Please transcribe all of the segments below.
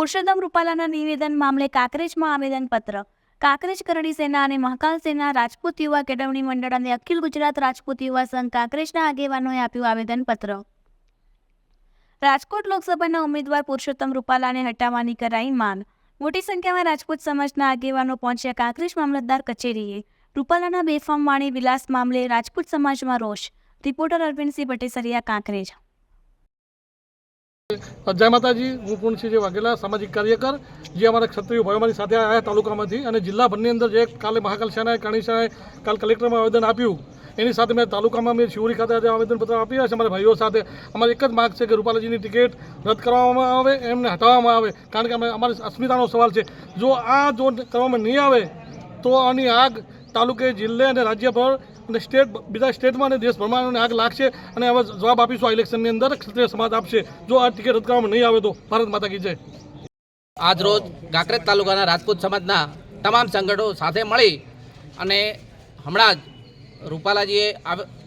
પુરુષોત્તમ રૂપાલાના નિવેદન મામલે કાંકરેજમાં આવેદનપત્ર. કાંકરેજ કરણી સેના અને મહાકાલ સેના રાજપૂત યુવા કેળવણી મંડળ અને અખિલ ગુજરાત રાજપૂત યુવા સંઘ કાંકરેજના આગેવાનોએ આપ્યું આવેદનપત્ર. રાજકોટ લોકસભાના ઉમેદવાર પુરુષોત્તમ રૂપાલાને હટાવવાની કરાઈ માંગ. મોટી સંખ્યામાં રાજપૂત સમાજના આગેવાનો પહોંચ્યા કાંકરેજ મામલતદાર કચેરીએ. રૂપાલાના બેફામ વાણી વિલાસ મામલે રાજપૂત સમાજમાં રોષ. રિપોર્ટર અરવિંદસિંહ પટેસરિયા કાંકરેજ. જય માતાજી, હું પૂર્ણસિંહજી વાઘેલા, સામાજિક કાર્યકર, જે અમારા ક્ષત્રિય ભાઈઓ મારી સાથે આવ્યા તાલુકામાંથી અને જિલ્લાભરની અંદર જે કાલે મહાકાલ સેનાએ કાણી સેનાએ કાલ કલેક્ટરમાં આવેદન આપ્યું. એની સાથે મેં તાલુકામાં મેં શિવરી ખાતે આજે આવેદનપત્ર આપ્યા છે અમારા ભાઈઓ સાથે. અમારી એક જ માગ છે કે રૂપાલાજીની ટિકિટ રદ કરવામાં આવે, એમને હટાવવામાં આવે. કારણ કે અમે, અમારી અસ્મિતાનો સવાલ છે. જો આ જો કરવામાં નહીં આવે, તો આની આગ તાલુકે, જિલ્લે અને રાજ્ય પર અને સ્ટેટ બીજા સ્ટેટમાં અને દેશભરમાં આગ લાગશે અને હવે જવાબ આપીશું આ ઇલેક્શનની અંદર. ક્ષત્રિય સમાજ આપશે. જો આ ટિકિટ રદ કરવામાં નહીં આવે તો ભારત માતા કી જય. આજ રોજ કાંકરેજ તાલુકાના રાજપૂત સમાજના તમામ સંગઠનો સાથે મળી અને હમણાં જ રૂપાલાજીએ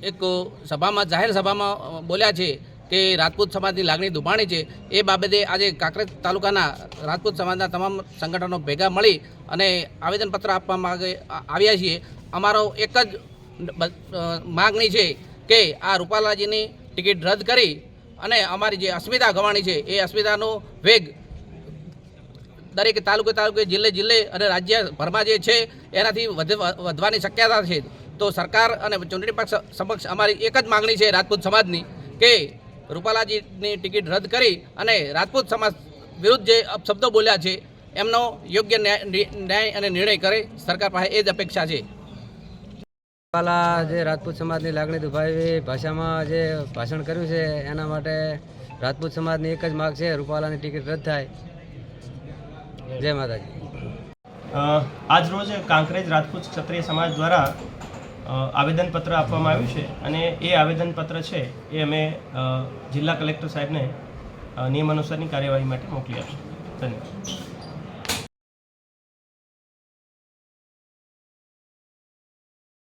એક સભામાં, જાહેર સભામાં બોલ્યા છે કે રાજપૂત સમાજની લાગણી દુભાણી છે. એ બાબતે આજે કાંકરેજ તાલુકાના રાજપૂત સમાજના તમામ સંગઠનો ભેગા મળી અને આવેદનપત્ર આપવા માગે આવ્યા છીએ. અમારો એક જ માગણી છે કે આ રૂપાલાજીની ટિકિટ રદ કરી અને અમારી જે અસ્મિતા ગવાણી છે એ અસ્મિતાનો વેગ દરેક તાલુકે તાલુકે, જિલ્લે જિલ્લે અને રાજ્યભરમાં જે છે એનાથી વધ- વધવાની શક્યતા છે. તો સરકાર અને ચૂંટણી પક્ષ સમક્ષ અમારી એક જ માગણી છે રાજપૂત સમાજની કે રૂપાલાજીની ટિકિટ રદ કરી અને રાજપૂત સમાજ વિરુદ્ધ જે અપશબ્દો બોલ્યા છે એમનો યોગ્ય ન્યાય અને નિર્ણય કરે સરકાર પાસે એ જ અપેક્ષા છે. વાલા જે રાજપૂત સમાજની લાગણી દુભાવી ભાષામાં જે ભાષણ કર્યું છે, એના માટે રાજપૂત સમાજની એક જ માગ છે, રૂપાલાની ટિકિટ રદ થાય. જય માતાજી. આજ રોજ કાંકરેજ રાજપૂત ક્ષત્રિય સમાજ દ્વારા આવેદનપત્ર આપવામાં આવ્યું છે અને એ આવેદનપત્ર છે એ અમે જિલ્લા કલેક્ટર સાહેબને નિયમાનુસારની કાર્યવાહી માટે મોકલી આપશું. ધન્યવાદ.